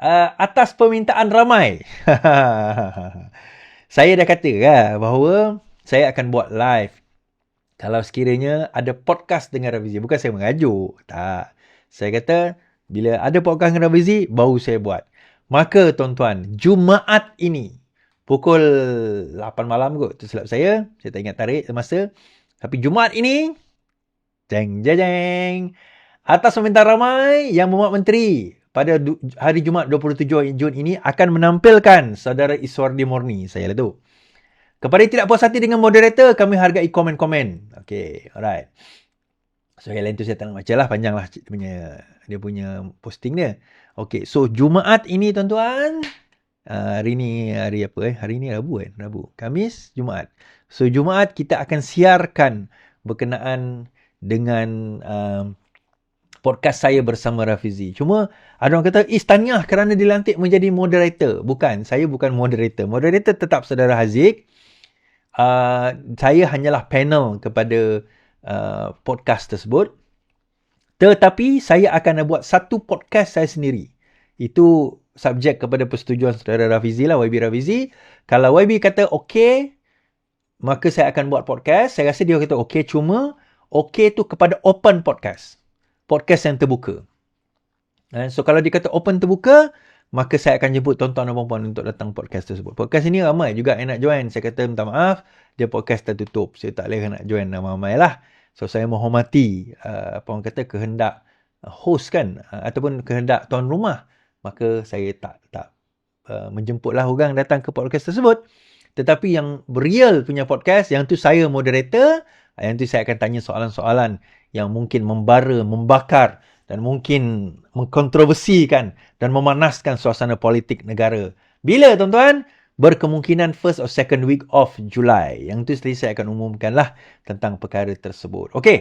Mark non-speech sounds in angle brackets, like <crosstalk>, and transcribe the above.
uh, atas permintaan ramai. <laughs> saya dah kata kan bahawa saya akan buat live kalau sekiranya ada podcast dengan Rafizi. Bukan saya mengajuk. Tak. Saya kata bila ada podcast dengan Rafizi, baru saya buat. Maka tuan-tuan, Jumaat ini pukul 8 malam kot. Itu silap saya. Saya tak ingat tarik masa. Tapi Jumaat ini, jeng jeng jeng. Atas permintaan ramai yang memuat menteri pada hari Jumaat 27 Jun ini akan menampilkan saudara Iswardi Morni. Saya lah tu. Kepada yang tidak puas hati dengan moderator, kami hargai komen-komen. Okay, alright. So, yang lain tu saya tak nak baca lah. Panjang lah dia punya, dia punya posting dia. Okay, so Jumaat ini tuan-tuan. Uh, hari ni hari apa eh? Hari ni Rabu kan? Rabu. Kamis, Jumaat. So Jumaat kita akan siarkan berkenaan dengan uh, podcast saya bersama Rafizi. Cuma ada orang kata, Is tahniah kerana dilantik menjadi moderator. Bukan, saya bukan moderator. Moderator tetap saudara Haziq. Uh, saya hanyalah panel kepada uh, podcast tersebut. Tetapi saya akan buat satu podcast saya sendiri. Itu subjek kepada persetujuan saudara Rafizi lah, YB Rafizi. Kalau YB kata okey, maka saya akan buat podcast. Saya rasa dia kata okey cuma okey tu kepada open podcast. Podcast yang terbuka. Eh, so kalau dia kata open terbuka, maka saya akan jemput tuan-tuan dan puan untuk datang podcast tersebut. Podcast ini ramai juga yang nak join. Saya kata minta maaf, dia podcast tertutup. Saya tak boleh nak join ramai-ramai lah. So saya menghormati uh, apa orang kata kehendak host kan uh, ataupun kehendak tuan rumah maka saya tak tak uh, menjemputlah orang datang ke podcast tersebut tetapi yang real punya podcast yang tu saya moderator yang tu saya akan tanya soalan-soalan yang mungkin membara membakar dan mungkin mengkontroversikan dan memanaskan suasana politik negara bila tuan-tuan berkemungkinan first or second week of July. Yang tu tadi saya akan umumkanlah tentang perkara tersebut. Okey.